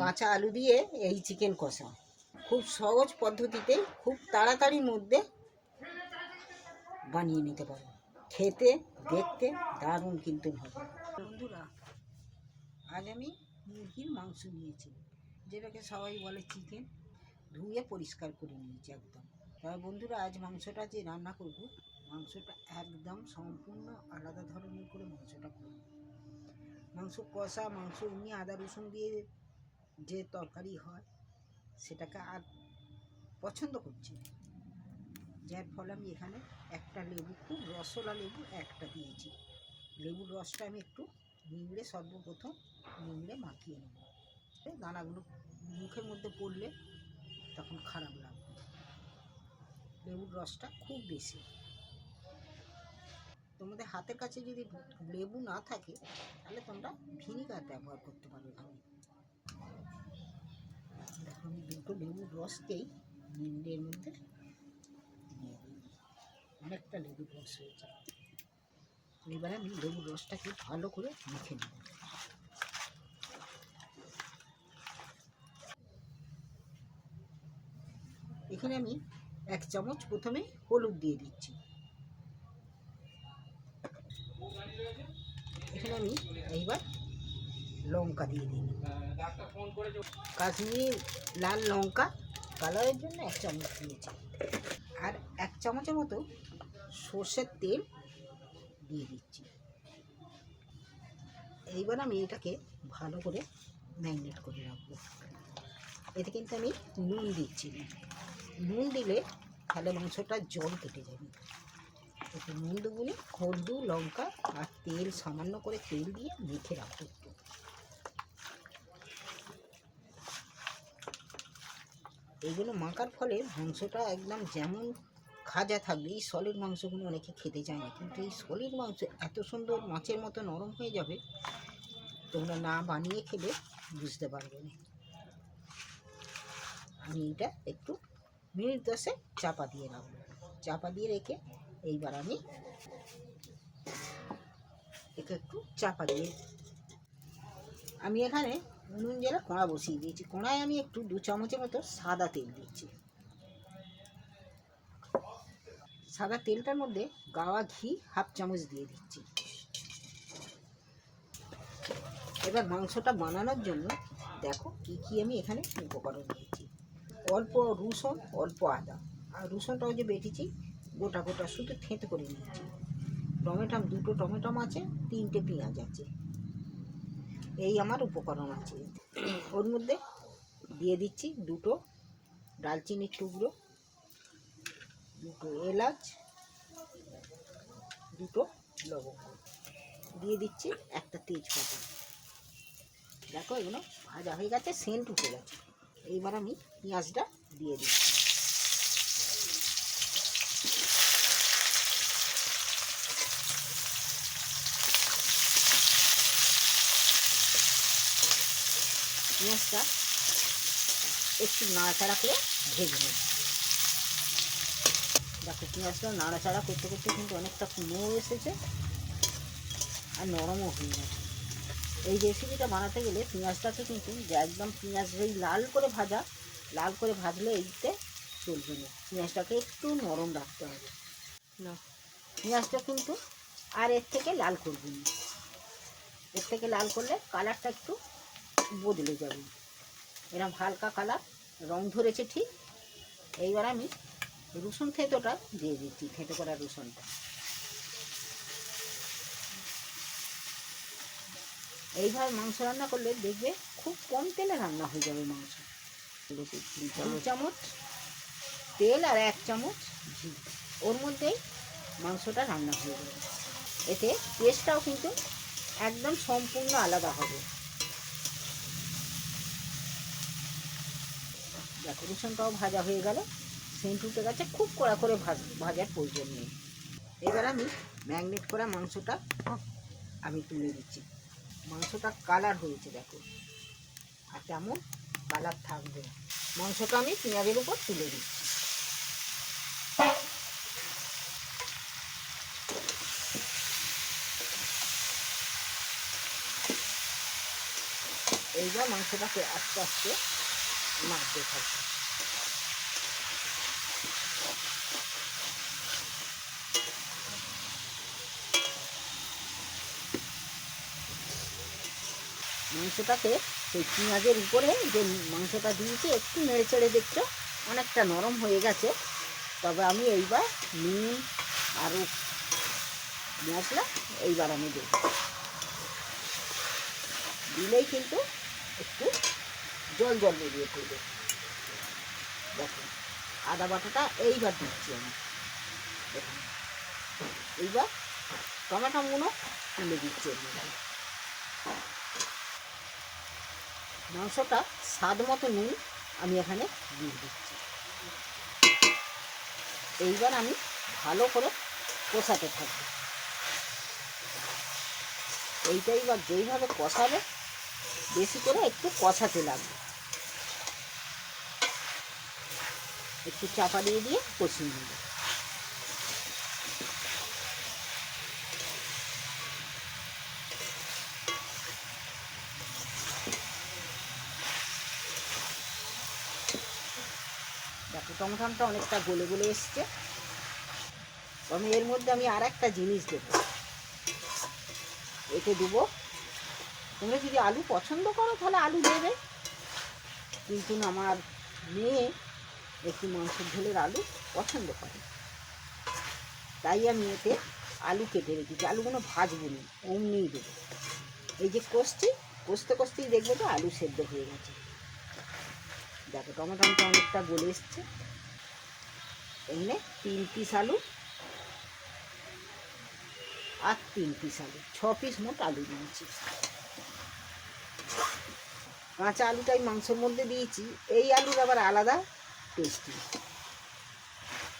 কাঁচা আলু দিয়ে এই চিকেন কষা। খুব সহজ পদ্ধতিতে, খুব তাড়াতাড়ির মধ্যে বানিয়ে নিতে পারো। খেতে, দেখতে দারুণ কিন্তু হবে বন্ধুরা, আজ আমি মুরগির মাংস নিয়েছি। যেটাকে সবাই বলে চিকেন ধুয়ে পরিষ্কার করে নিয়েছি একদম। তবে বন্ধুরা, আজ মাংসটা যে রান্না করব, মাংসটা একদম সম্পূর্ণ আলাদা ধরনের করে মাংসটা করব। মাংস কষা, মাংস এমনি আদা, রসুন দিয়ে যে তরকারি হয়, সেটাকে আর পছন্দ করছি। যার ফলে আমি এখানে একটা লেবু, খুব রসলা লেবু একটা দিয়েছি। লেবুর রসটা আমি একটু নিংড়ে, সর্বপ্রথম নিংড়ে মাখিয়ে নেব। দানাগুলো মুখের মধ্যে পড়লে তখন খারাপ লাগবে। লেবুর রসটা খুব বেশি। তোমাদের হাতের কাছে যদি লেবু না থাকে, তাহলে তোমরা ভিনিগার ব্যবহার করতে পারো এখানে। আমি দুটো লেবুর রসকেই নিংড়ের মধ্যে অনেকটা লেবুর রস হয়েছে। এবারে আমি লেবুর রসটাকে ভালো করে মেখে নেব। এখানে আমি এক চামচ প্রথমে হলুদ দিয়ে দিচ্ছি। এখানে আমি এইবার লঙ্কা দিয়ে দিই। কাশ্মীরি লাল লঙ্কা কালারের জন্য এক চামচ দিয়েছি। আর এক চামচের মতো সর্ষের তেল দিয়ে দিচ্ছি। এইবার আমি এটাকে ভালো করে ম্যারিনেট করে রাখব। এতে কিন্তু আমি নুন দিচ্ছি না। নুন দিলে তাহলে মাংসটা জল কেটে যাবে। একটু নুন দুগুনি হলদু লঙ্কা আর তেল সামান্য করে তেল দিয়ে মেখে রাখব একটু। এইগুলো মাখার ফলে মাংসটা একদম যেমন খাজা থাকবে, এই সলিড মাংসগুলো অনেকে খেতে চায় না। কিন্তু এই সলিড মাংস এত সুন্দর মাছের মতো নরম হয়ে যাবে, তোমরা না বানিয়ে খেলে বুঝতে পারবে না। আমি এটা একটু মিনিট দশে চাপা দিয়ে রাখব। চাপা দিয়ে রেখে এইবার আমি একে একটু চাপা দিয়ে আমি এখানে নুন জেলা কড়া বসিয়ে দিয়েছি। কড়ায় আমি একটু দু চামচের মতো সাদা তেল দিচ্ছি। সাদা তেলটার মধ্যে গাওয়া ঘি হাফ চামচ দিয়ে দিচ্ছি। এবার মাংসটা বানানোর জন্য দেখো কি কি আমি এখানে উপকরণ দিয়েছি। অল্প রসুন, অল্প আদা। আর রসুনটাও যে বেটেছি, গোটা গোটা শুধু থেঁতে করে নিয়েছি। টমেটো, দুটো টমেটো আছে, তিনটে পেঁয়াজ আছে। এই আমার উপকরণ আছে। ওর মধ্যে দিয়ে দিচ্ছি দুটো ডালচিনির টুকরো, দুটো এলাচ, দুটো লবঙ্গ। দিয়ে দিচ্ছি একটা তেজপাতা। দেখো এগুলো ভাজা হয়ে গেছে, সেন্ট উঠে গেছে। এইবার আমি পেঁয়াজটা দিয়ে দিচ্ছি। পেঁয়াজটা একটু নাড়াচাড়া করে ভেজে নেব। দেখো পেঁয়াজটা নাড়াচাড়া করতে করতে কিন্তু অনেকটা কুমড়ো এসেছে আর নরমও হয়ে গেছে। এই রেসিপিটা বানাতে গেলে পেঁয়াজটাকে কিন্তু যে একদম পেঁয়াজ যেই লাল করে ভাজা লাল করে ভাজলে এইতে চলবে না। পেঁয়াজটাকে একটু নরম রাখতে হবে। না। পেঁয়াজটা কিন্তু আর এর থেকে লাল করবি না। এর থেকে লাল করলে কালারটা একটু বদলে যাবে। এরকম হালকা কালার রং ধরেছে ঠিক। এইবার আমি রসুন থেঁতোটা দিয়ে দিচ্ছি থেঁতো করা রসুনটা। এইভাবে মাংস রান্না করলে দেখবে খুব কম তেলে রান্না হয়ে যাবে মাংস। দু চামচ। তেল আর এক চামচ ঘি। ওর মধ্যেই মাংসটা রান্না হয়ে যাবে। এতে টেস্টটাও কিন্তু একদম সম্পূর্ণ আলাদা হবে। দেখো, রসুনটাও ভাজা হয়ে গেল। সেন্ট উঠে গেছে, খুব কড়া করে ভাজ, ভাজার প্রয়োজন নেই। এবার আমি ম্যাগনেট করা মাংসটা আমি তুলে দিচ্ছি। মাংসটা কালার হয়েছে, দেখো। আর তেমন কালার থাকবে মাংসটা আমি পেঁয়াজের উপর তুলে দিচ্ছি। এইবার মাংসটাকে আস্তে আস্তে নাড়তে থাকবে মাংসটাকে সেই পেঁয়াজের উপরে যে মাংসটা দিয়েছি, একটু নেড়ে চেড়ে দেখছ, অনেকটা নরম হয়ে গেছে। তবে আমি এইবার নুন আরও মশলা এইবার আমি দেব। দিলেই কিন্তু একটু জল জল বেরিয়ে পড়বে। দেখো, আদা বাটাটা এইবার দিচ্ছি আমি। দেখুন এইবার টমেটোগুলো তুলে দিচ্ছি। মাংসটা স্বাদ মতো নুন আমি এখানে দিয়ে দিচ্ছি। এইবার আমি ভালো করে কষাতে থাকব। এইটা এবার যেইভাবে কষাবে, বেশি করে একটু কষাতে লাগবে। একটু চাপা দিয়ে দিয়ে কষিয়ে নেবে। দেখো টমেটোটা অনেকটা গলে গলে এসছে। আমি এর মধ্যে আমি আর একটা জিনিস দেবো। এতে দেবো, তোমরা যদি আলু পছন্দ করো, তাহলে আলু দেবে। কিন্তু আমার মেয়ে একটু মাংসের ঝোলের আলু পছন্দ করে। তাই আমি এতে আলু কেটে রেখেছি। আলুগুলো ভাজবো না অমনিই দেবো। এই যে কষছি, কষতে কষতেই দেখবে তো আলু সেদ্ধ হয়ে গেছে। দেখো টমেটোটা অনেকটা গলে এসছে। এখানে তিন পিস আলু আর তিন পিস আলু, ছ পিস মোট আলু দিয়েছি। কাঁচা আলুটাই মাংসের মধ্যে দিয়েছি। এই আলুর আবার আলাদা টেস্টি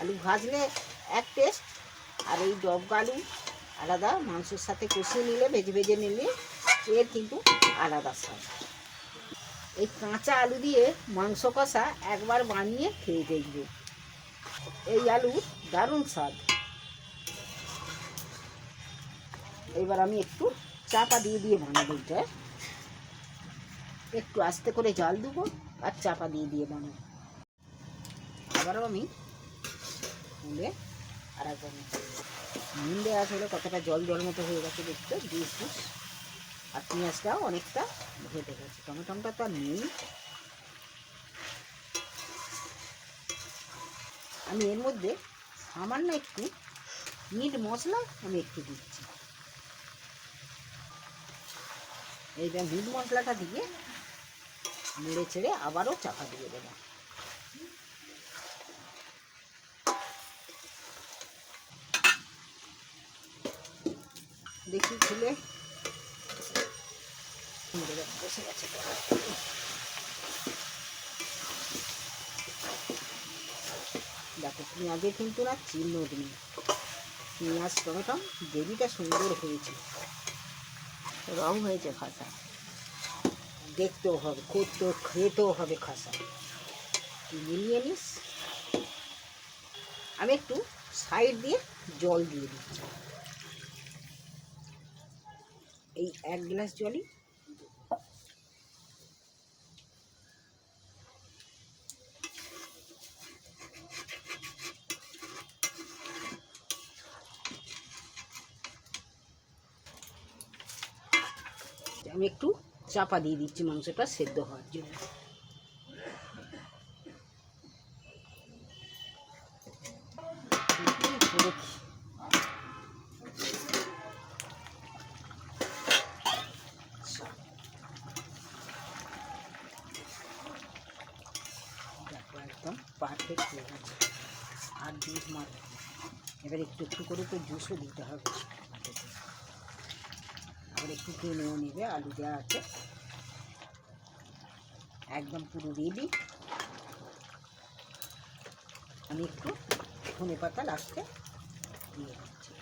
আলু ভাজলে এক টেস্ট আর এই ডবকা আলু আলাদা, মাংসের সাথে কষিয়ে নিলে, ভেজে ভেজে নিলে, এর কিন্তু আলাদা স্বাদ। এই কাঁচা আলু দিয়ে মাংস কষা একবার বানিয়ে খেয়ে দেখবে। এই আলু দারুণ স্বাদ। এবার আমি একটু চাপা দিয়ে দিয়ে বানাবো এটা। একটু আস্তে করে জল দেবো আর চাপা দিয়ে দিয়ে বানাবো। আবারও আমি ফুলে আর একবার নুন দেওয়া হলে কতটা জল জল মতো হয়ে গেছে দেখতে জুস জুস আর পেঁয়াজটাও অনেকটা ঘেটে গেছে। টমেটোটা তো আর নেই। আমি এর মধ্যে সামান্য একটু মিট মশলা আমি একটু দিচ্ছি। এইটা মিট মশলাটা দিয়ে নেড়ে ছেড়ে আবারও চাপা দিয়ে দেবো। দেখি, খুলে। বসে গেছে। দেখো, পেঁয়াজের কিন্তু না চিহ্ন নেই। পেঁয়াজ, টমেটো, গ্রেভিটা সুন্দর হয়েছে। রং হয়েছে খাসা। দেখতেও হবে, করতেও, খেতেও হবে খাসা। তুই মিলিয়ে নিস। আমি একটু সাইড দিয়ে জল দিয়ে দিচ্ছি। এই এক গ্লাস জলই। আমি একটু চাপা দিয়ে দিচ্ছি মাংসটা সেদ্ধ হওয়ার জন্য দেখি। দেখো একদম পারফেক্ট হয়ে গেছে আর দুধ মার এবার একটু একটু করে তো জুসও দিতে হবে। ভাতেতে। আবার একটু টেনেও নেবে, আলু দেওয়া আছে। একদম পুরো রেডি আমি একটু ধনে পাতা লাস্টে দিয়ে দিচ্ছি।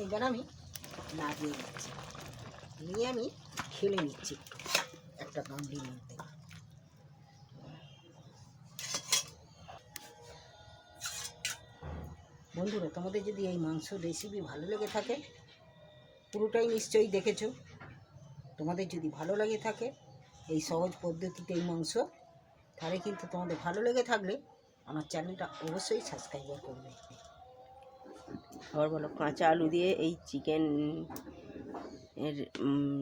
এইবার আমি নাড়িয়ে নিচ্ছি নিয়ে আমি খেলে নিচ্ছি একটা। গামলির মধ্যে বন্ধুরা, তোমাদের যদি এই মাংস রেসিপি ভালো লেগে থাকে, পুরোটাই নিশ্চয়ই দেখেছ। তোমাদের যদি ভালো লেগে থাকে, এই সহজ পদ্ধতিতে এই মাংস, তাহলে কিন্তু তোমাদের ভালো লেগে থাকলে আমার চ্যানেলটা অবশ্যই সাবস্ক্রাইব করবে। আবার বলো, কাঁচা আলু দিয়ে এই চিকেন এর